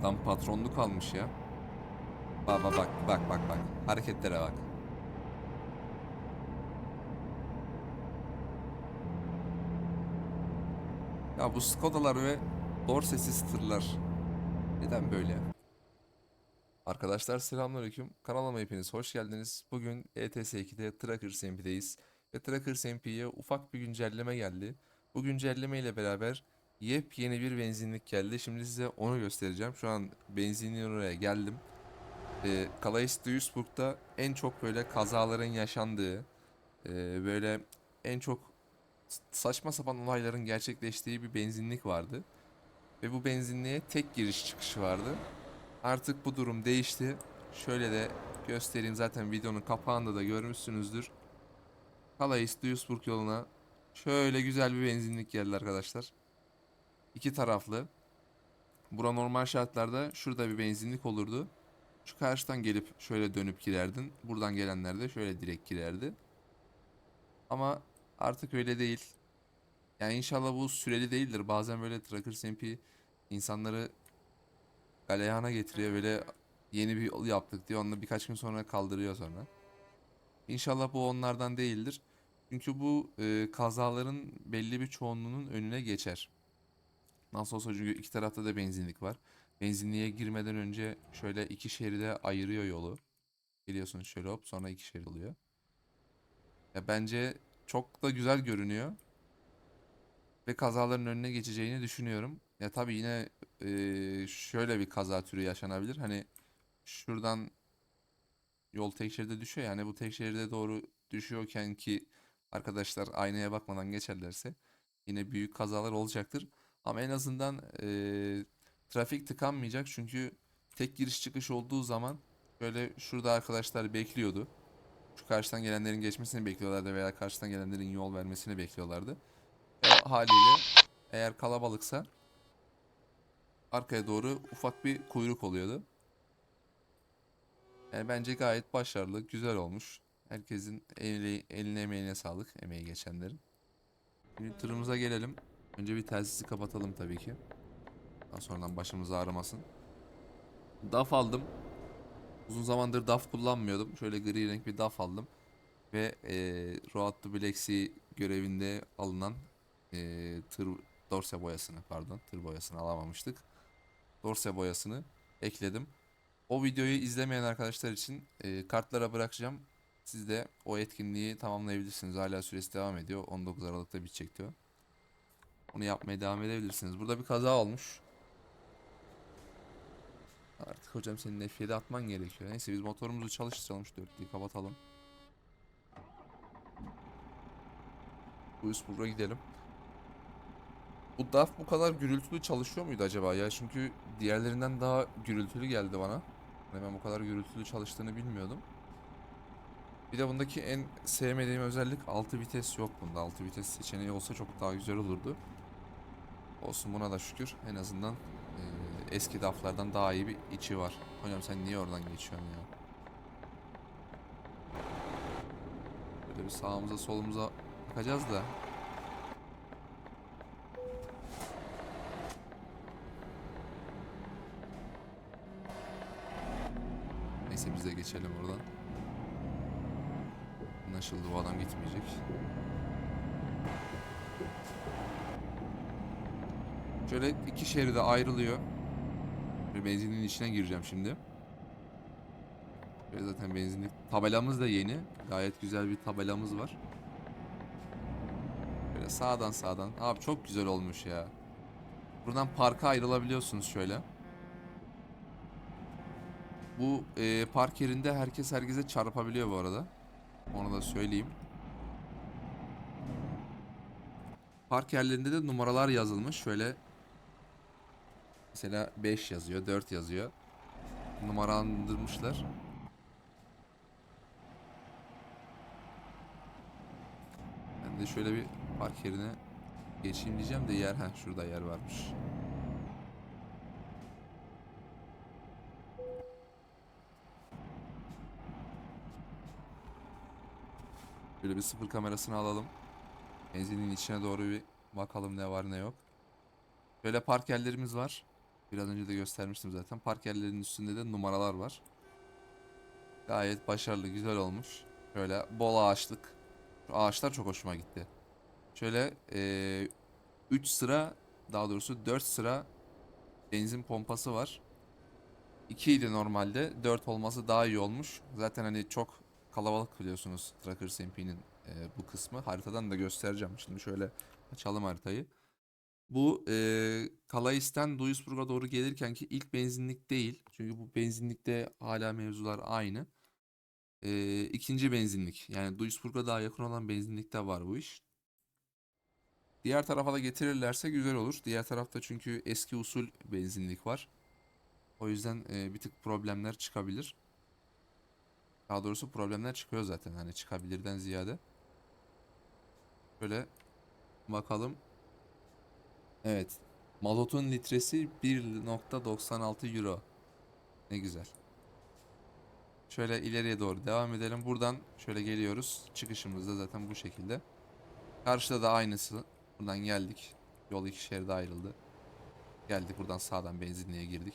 Adam patronluk almış ya. Bak bak bak bak bak bak. Hareketlere bak. Ya bu Skoda'lar ve Dorsesi tırlar. Neden böyle? Arkadaşlar selamünaleyküm. Kanalıma hepiniz hoş geldiniz. Bugün E ETS2'de Trackers MP'deyiz. Ve Trackers MP'ye ufak bir güncelleme geldi. Bu güncelleme ile beraber yepyeni bir benzinlik geldi. Şimdi size onu göstereceğim. Şu an benzinliğin oraya geldim. Ee, Calais Duisburg'da en çok böyle kazaların yaşandığı, e, böyle en çok saçma sapan olayların gerçekleştiği bir benzinlik vardı. Ve bu benzinliğe tek giriş çıkışı vardı. Artık bu durum değişti. Şöyle de göstereyim zaten videonun kapağında da görmüşsünüzdür. Calais Duisburg yoluna şöyle güzel bir benzinlik geldi arkadaşlar. İki taraflı. Bura normal şartlarda şurada bir benzinlik olurdu. Şu karşıdan gelip şöyle dönüp girerdin. Buradan gelenler de şöyle direkt girerdi. Ama artık öyle değil. Yani inşallah bu süreli değildir. Bazen böyle Trackers MP insanları galeyana getiriyor. Böyle yeni bir yol yaptık diye onu birkaç gün sonra kaldırıyor sonra. İnşallah bu onlardan değildir. Çünkü bu e, kazaların belli bir çoğunluğunun önüne geçer. Nasıl olsa çünkü iki tarafta da benzinlik var. Benzinliğe girmeden önce şöyle iki şeride ayırıyor yolu. Biliyorsunuz şöyle hop sonra iki şerit oluyor. Ya bence çok da güzel görünüyor. Ve kazaların önüne geçeceğini düşünüyorum. Ya tabii yine eee, şöyle bir kaza türü yaşanabilir. Hani şuradan yol tek şeride düşüyor. Yani bu tek şeride doğru düşüyorken ki arkadaşlar aynaya bakmadan geçerlerse yine büyük kazalar olacaktır. Ama en azından eee, trafik tıkanmayacak. Çünkü tek giriş çıkış olduğu zaman böyle şurada arkadaşlar bekliyordu. Şu karşıdan gelenlerin geçmesini bekliyorlardı veya karşıdan gelenlerin yol vermesini bekliyorlardı. Ve haliyle eğer kalabalıksa arkaya doğru ufak bir kuyruk oluyordu. Yani bence gayet başarılı, güzel olmuş. Herkesin eli, eline emeğine sağlık, emeği geçenlerin. Şimdi tırımıza gelelim. Önce bir telsizi kapatalım tabii ki. Daha sonradan başımız ağrımasın. DAF aldım. Uzun zamandır DAF kullanmıyordum. Şöyle gri renk bir DAF aldım. Ve eee Road to Black görevinde alınan eee tır dorse boyasını pardon tır boyasını alamamıştık. Dorse boyasını ekledim. O videoyu izlemeyen arkadaşlar için eee, kartlara bırakacağım. Siz de o etkinliği tamamlayabilirsiniz. Hala süresi devam ediyor. 19 Aralık'ta bitecek diyor. Onu yapmaya devam edebilirsiniz. Burada bir kaza olmuş. Artık hocam senin F7 atman gerekiyor. Neyse biz motorumuzu çalıştıralım şu dörtlüyü kapatalım. Duisburg'a gidelim. Bu DAF bu kadar gürültülü çalışıyor muydu acaba ya? Çünkü diğerlerinden daha gürültülü geldi bana. Hani ben bu kadar gürültülü çalıştığını bilmiyordum. Bir de bundaki en sevmediğim özellik 6 vites yok bunda. 6 vites seçeneği olsa çok daha güzel olurdu. Olsun buna da şükür. En azından eee, eski DAF'lardan daha iyi bir içi var. Hocam sen niye oradan geçiyorsun ya? Böyle bir sağımıza solumuza bakacağız da. Neyse biz de geçelim oradan. Anlaşıldı bu adam gitmeyecek. Şöyle iki şeride ayrılıyor. Bir benzinin içine gireceğim şimdi. Böyle zaten benzinlik tabelamız da yeni. Gayet güzel bir tabelamız var. Böyle sağdan sağdan. Abi çok güzel olmuş ya. Buradan parka ayrılabiliyorsunuz şöyle. Bu e, park yerinde herkes herkese çarpabiliyor bu arada. Onu da söyleyeyim. Park yerlerinde de numaralar yazılmış. Şöyle mesela 5 yazıyor, 4 yazıyor. Numaralandırmışlar. Ben de şöyle bir park yerine geçeyim diyeceğim de yer ha şurada yer varmış. Böyle bir sıfır kamerasını alalım. Benzinin içine doğru bir bakalım ne var ne yok. Böyle park yerlerimiz var. Biraz önce de göstermiştim zaten. Park yerlerinin üstünde de numaralar var. Gayet başarılı, güzel olmuş. Şöyle bol ağaçlık. Şu ağaçlar çok hoşuma gitti. Şöyle 3 sıra, daha doğrusu 4 sıra benzin pompası var. 2 idi normalde. 4 olması daha iyi olmuş. Zaten hani çok kalabalık biliyorsunuz Trackers MP'nin e, bu kısmı. Haritadan da göstereceğim. Şimdi şöyle açalım haritayı. Bu e, Kalais'ten Duisburg'a doğru gelirken ki ilk benzinlik değil. Çünkü bu benzinlikte hala mevzular aynı. E, ikinci benzinlik. Yani Duisburg'a daha yakın olan benzinlikte var bu iş. Diğer tarafa da getirirlerse güzel olur. Diğer tarafta çünkü eski usul benzinlik var. O yüzden e, bir tık problemler çıkabilir. Daha doğrusu problemler çıkıyor zaten. Hani çıkabilirden ziyade. Şöyle bakalım. Evet. Mazotun litresi 1.96 euro. Ne güzel. Şöyle ileriye doğru devam edelim. Buradan şöyle geliyoruz. Çıkışımız da zaten bu şekilde. Karşıda da aynısı. Buradan geldik. Yol iki şeride ayrıldı. Geldik buradan sağdan benzinliğe girdik.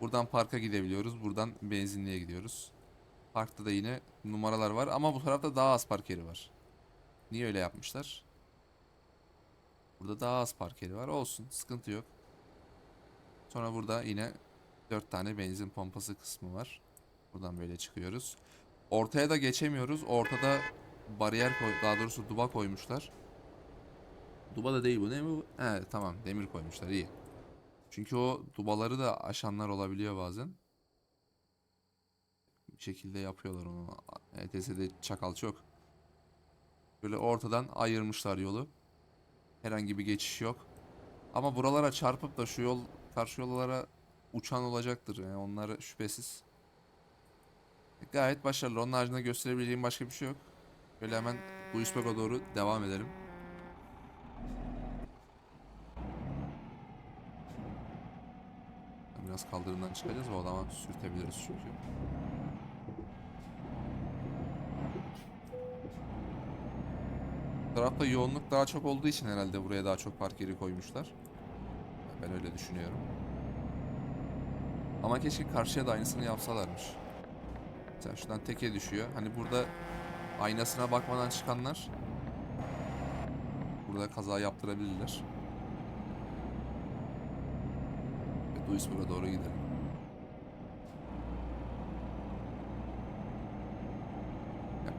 Buradan parka gidebiliyoruz. Buradan benzinliğe gidiyoruz. Parkta da yine numaralar var ama bu tarafta daha az park yeri var. Niye öyle yapmışlar? Burada daha az park yeri var. Olsun. Sıkıntı yok. Sonra burada yine 4 tane benzin pompası kısmı var. Buradan böyle çıkıyoruz. Ortaya da geçemiyoruz. Ortada bariyer koy daha doğrusu duba koymuşlar. Duba da değil bu. Ne bu? He tamam demir koymuşlar iyi. Çünkü o dubaları da aşanlar olabiliyor bazen. Bir şekilde yapıyorlar onu. ETS'de çakal çok. Böyle ortadan ayırmışlar yolu. Herhangi bir geçiş yok. Ama buralara çarpıp da şu yol karşı yollara uçan olacaktır. Yani onları şüphesiz. Gayet başarılı. Onun haricinde gösterebileceğim başka bir şey yok. Böyle hemen Duisburg'a doğru devam edelim. Biraz kaldırımdan çıkacağız. O adama sürtebiliriz çünkü. Tarafta yoğunluk daha çok olduğu için herhalde buraya daha çok park yeri koymuşlar. Ben öyle düşünüyorum. Ama keşke karşıya da aynısını yapsalarmış. Mesela şuradan teke düşüyor. Hani burada aynasına bakmadan çıkanlar burada kaza yaptırabilirler. Duisburg'a doğru gidelim.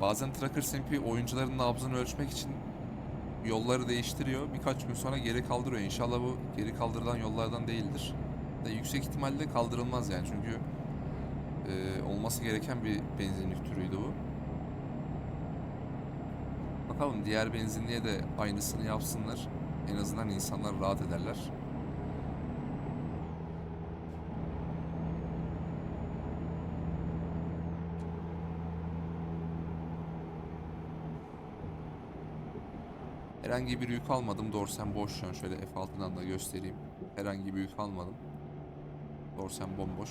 Bazen Trackers MP oyuncuların nabzını ölçmek için yolları değiştiriyor. Birkaç gün sonra geri kaldırıyor. İnşallah bu geri kaldırılan yollardan değildir. Da yüksek ihtimalle kaldırılmaz yani çünkü e, olması gereken bir benzinlik türüydü bu. Bakalım diğer benzinliğe de aynısını yapsınlar. En azından insanlar rahat ederler. Herhangi bir yük almadım. Dorsen boş şu an. Şöyle F6'dan da göstereyim. Herhangi bir yük almadım. Dorsen bomboş.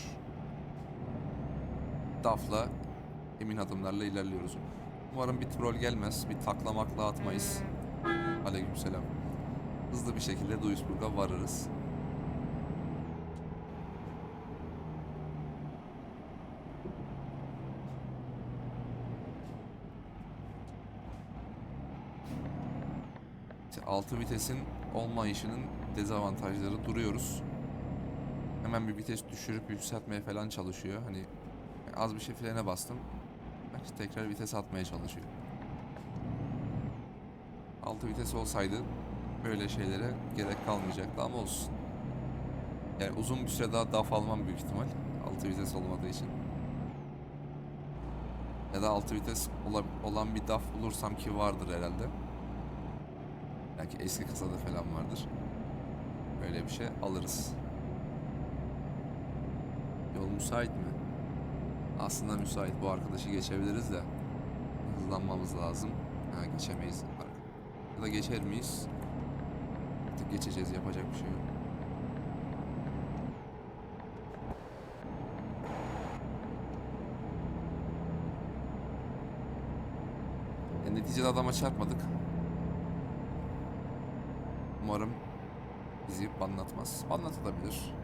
DAF'la emin adımlarla ilerliyoruz. Umarım bir troll gelmez. Bir taklamakla atmayız. Aleykümselam. Hızlı bir şekilde Duisburg'a varırız. İşte 6 vitesin olmayışının dezavantajları duruyoruz. Hemen bir vites düşürüp yükseltmeye falan çalışıyor. Hani az bir şey frene bastım. İşte tekrar vites atmaya çalışıyor. 6 vites olsaydı böyle şeylere gerek kalmayacaktı ama olsun. Yani uzun bir süre daha DAF almam büyük ihtimal. 6 vites olmadığı için. Ya da 6 vites ola- olan bir DAF bulursam ki vardır herhalde. Belki eski kasada falan vardır. Böyle bir şey alırız. Yol müsait mi? Aslında müsait. Bu arkadaşı geçebiliriz de. Hızlanmamız lazım. Ha geçemeyiz. Ya da geçer miyiz? Artık geçeceğiz. Yapacak bir şey yok. Ya neticede adama çarpmadık. Umarım bizi banlatmaz. Banlatılabilir.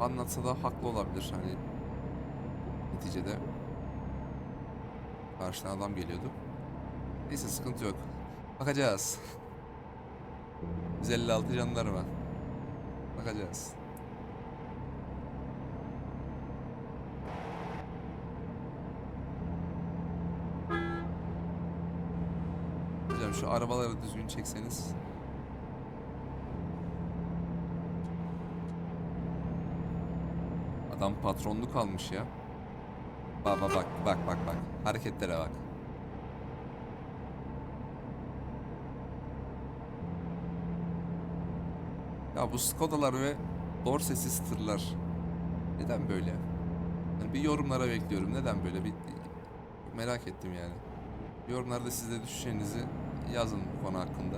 anlatsa da haklı olabilir hani neticede. Karşıdan adam geliyordu. Neyse sıkıntı yok. Bakacağız. 156 jandarma. Bakacağız. Şu arabaları düzgün çekseniz. Adam patronluk almış ya. Bak bak bak bak bak bak. Hareketlere bak. Ya bu Skoda'lar ve Dorsesi tırlar neden böyle? Yani bir yorumlara bekliyorum. Neden böyle? Bir merak ettim yani. Yorumlarda siz de düşüncenizi yazın bu konu hakkında.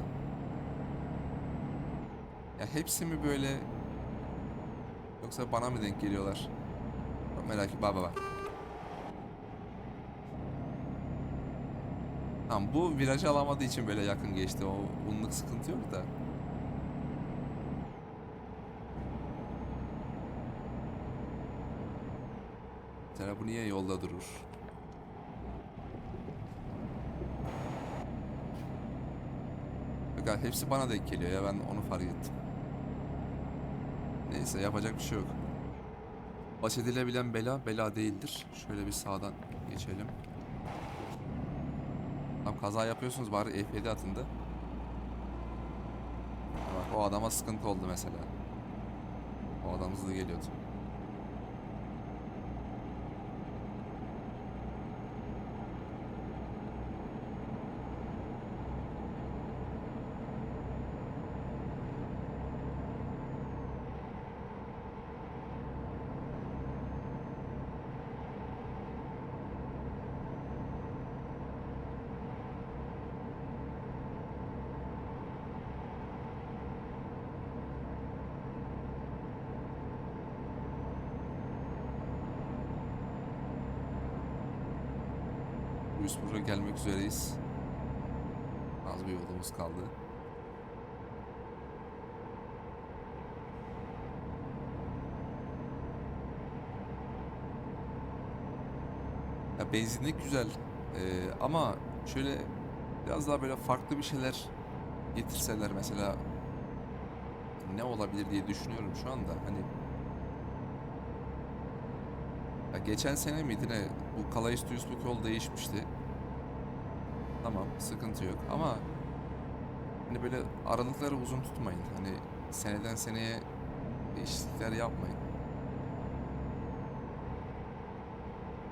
Ya hepsi mi böyle yoksa bana mı denk geliyorlar? Bak Merak et baba bak. Tamam bu virajı alamadığı için böyle yakın geçti. O bunluk sıkıntı yok da. Bu niye yolda durur? Abi, hepsi bana denk geliyor ya ben onu fark ettim. Neyse yapacak bir şey yok. Baş edilebilen bela bela değildir. Şöyle bir sağdan geçelim. Tam kaza yapıyorsunuz bari F7 atın da. Bak o adama sıkıntı oldu mesela. O adam hızlı geliyordu. Duisburg'a gelmek üzereyiz. Az bir yolumuz kaldı. Ya benzinlik güzel Ee, ama şöyle biraz daha böyle farklı bir şeyler getirseler mesela ne olabilir diye düşünüyorum şu anda. Hani ya geçen sene miydi ne? Bu Calais Duisburg yol değişmişti. Tamam, sıkıntı yok ama hani böyle aralıkları uzun tutmayın. Hani seneden seneye değişiklikler yapmayın.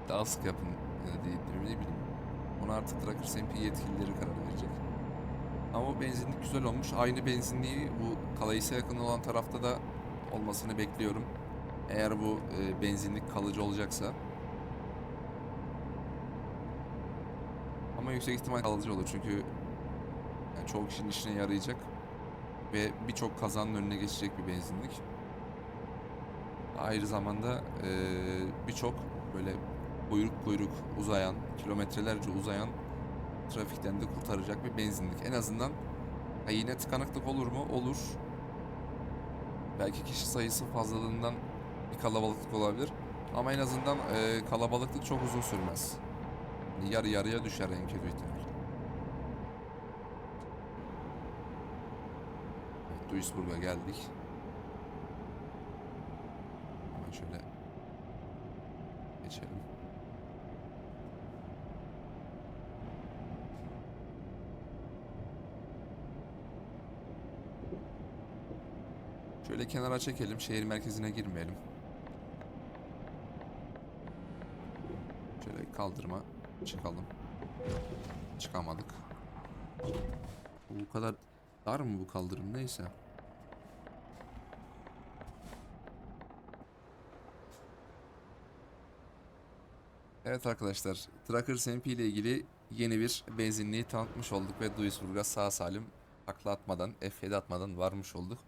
Daha sık yapın ya da ne bileyim. Ona artık Tracker MP yetkilileri karar verecek. Ama benzinlik güzel olmuş. Aynı benzinliği bu Calais'e yakın olan tarafta da olmasını bekliyorum. Eğer bu e, benzinlik kalıcı olacaksa. Ama yüksek ihtimal kalıcı olur çünkü yani çoğu kişinin işine yarayacak ve birçok kazanın önüne geçecek bir benzinlik. Ayrı zamanda e, birçok böyle kuyruk kuyruk uzayan, kilometrelerce uzayan trafikten de kurtaracak bir benzinlik. En azından ha yine tıkanıklık olur mu? Olur. Belki kişi sayısı fazlalığından bir kalabalıklık olabilir. Ama en azından e, kalabalıklık çok uzun sürmez. Yarı yarıya düşer en kötü ihtimal. Duisburg'a geldik. Hemen şöyle geçelim. Şöyle kenara çekelim. Şehir merkezine girmeyelim. Şöyle kaldırma çıkalım. Çıkamadık. Bu kadar dar mı bu kaldırım neyse. Evet arkadaşlar, Tracker MP ile ilgili yeni bir benzinliği tanıtmış olduk ve Duisburg'a sağ salim takla atmadan, F7 atmadan varmış olduk.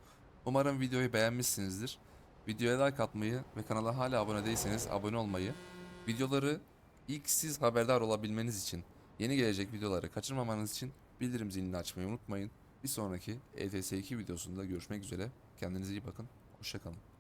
Umarım videoyu beğenmişsinizdir. Videoya like atmayı ve kanala hala abone değilseniz abone olmayı, videoları ilk siz haberdar olabilmeniz için, yeni gelecek videoları kaçırmamanız için bildirim zilini açmayı unutmayın. Bir sonraki ETS2 videosunda görüşmek üzere. Kendinize iyi bakın. Hoşçakalın.